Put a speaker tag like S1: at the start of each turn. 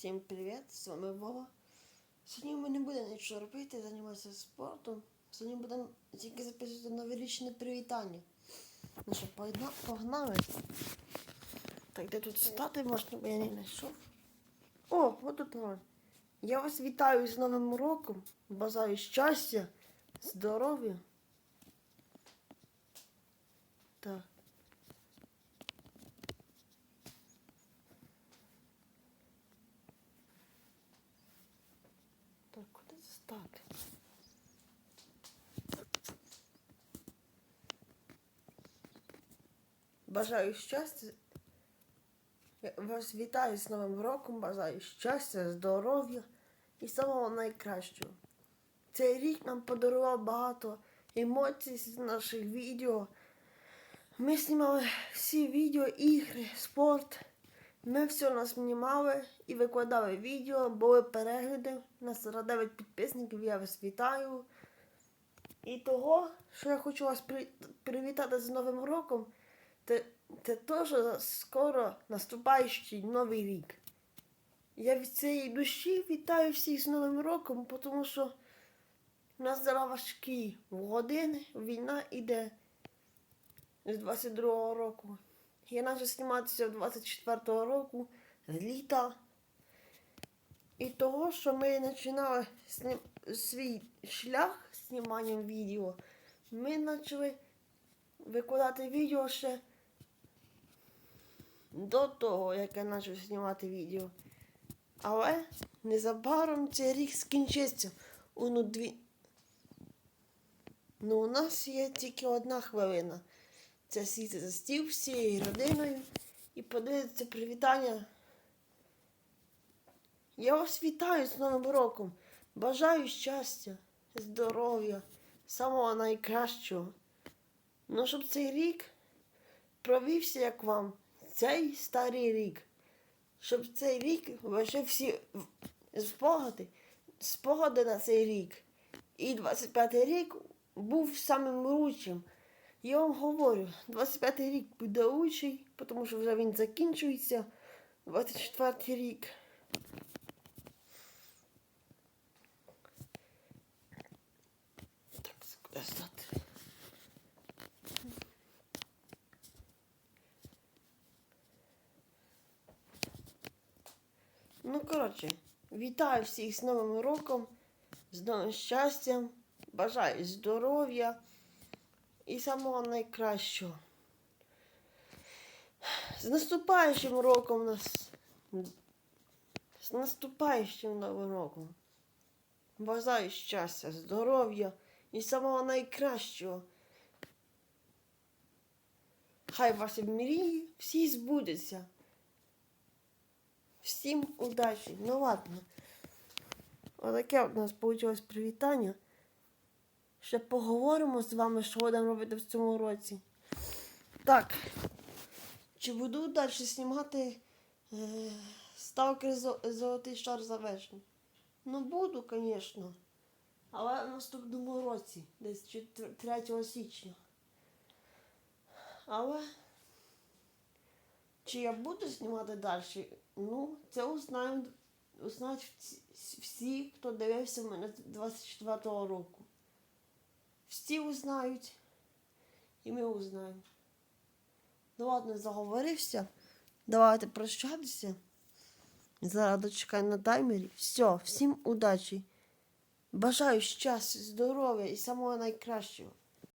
S1: Всім привіт, з вами Вова. Сьогодні ми не будемо нічого робити, займатися спортом. Сьогодні будемо тільки записувати новорічне привітання. Ну що, погна- погнали. Так, де тут стати можна, бо я не знайшов. О, от тут воно. Я вас вітаю з Новим роком. Бажаю щастя, здоров'я. Так. Так, куди стати? Бажаю щастя. Я вас вітаю з Новим роком, бажаю щастя, здоров'я і самого найкращого. Цей рік нам подарував багато емоцій з наших відео. Ми знімали всі відео, ігри, спорт. Ми все наснімали і викладали відео, були перегляди. У нас 49 підписників, я вас вітаю. І того, що я хочу вас привітати з Новим роком, це, це те, скоро наступаючий новий рік. Я від цієї душі вітаю всіх з Новим роком, тому що у нас зараз важкі години, війна іде з 22-го року. Я почав зніматися 24-го року, з літа. І того, що ми починали сні- свій шлях зніманням відео, ми почали викладати відео ще до того, як я почав знімати відео. Але незабаром цей рік скінчиться. У ну, дві... ну, у нас є тільки одна хвилина. Це сіти за стіл всією родиною і подивитися привітання. Я вас вітаю з Новим роком. Бажаю щастя, здоров'я, самого найкращого. Ну, щоб цей рік провівся як вам, цей старий рік. Щоб цей рік ваші всі спогади, спогади на цей рік. І 25-й рік був самим лучшим. Я вам говорю, 25-й рік буде лучший, тому що вже він закінчується. 24-й рік. Так, куди стати? Ну, коротше, вітаю всіх з Новим роком, з новим щастям, бажаю здоров'я і самого найкращого. З наступаючим роком нас. З наступаючим новим роком. Бажаю щастя, здоров'я і самого найкращого. Хай ваші мрії всі збудуться. Всім удачі. Ну ладно. Отаке от у нас вийшло привітання. Ще поговоримо з вами, що будемо робити в цьому році. Так. Чи буду далі знімати е, ставки зо- золотий шар за завершень? Ну буду, звісно. Але в наступному році, десь 3 січня. Але чи я буду знімати далі? Ну, це узнають, всі- хто дивився мене 24-го року. Всі узнають, і ми узнаємо. Ну ладно, заговорився. Давайте прощатися. Зараз дочекаю на таймері. Все, всім удачі. Бажаю щастя, здоров'я і самого найкращого.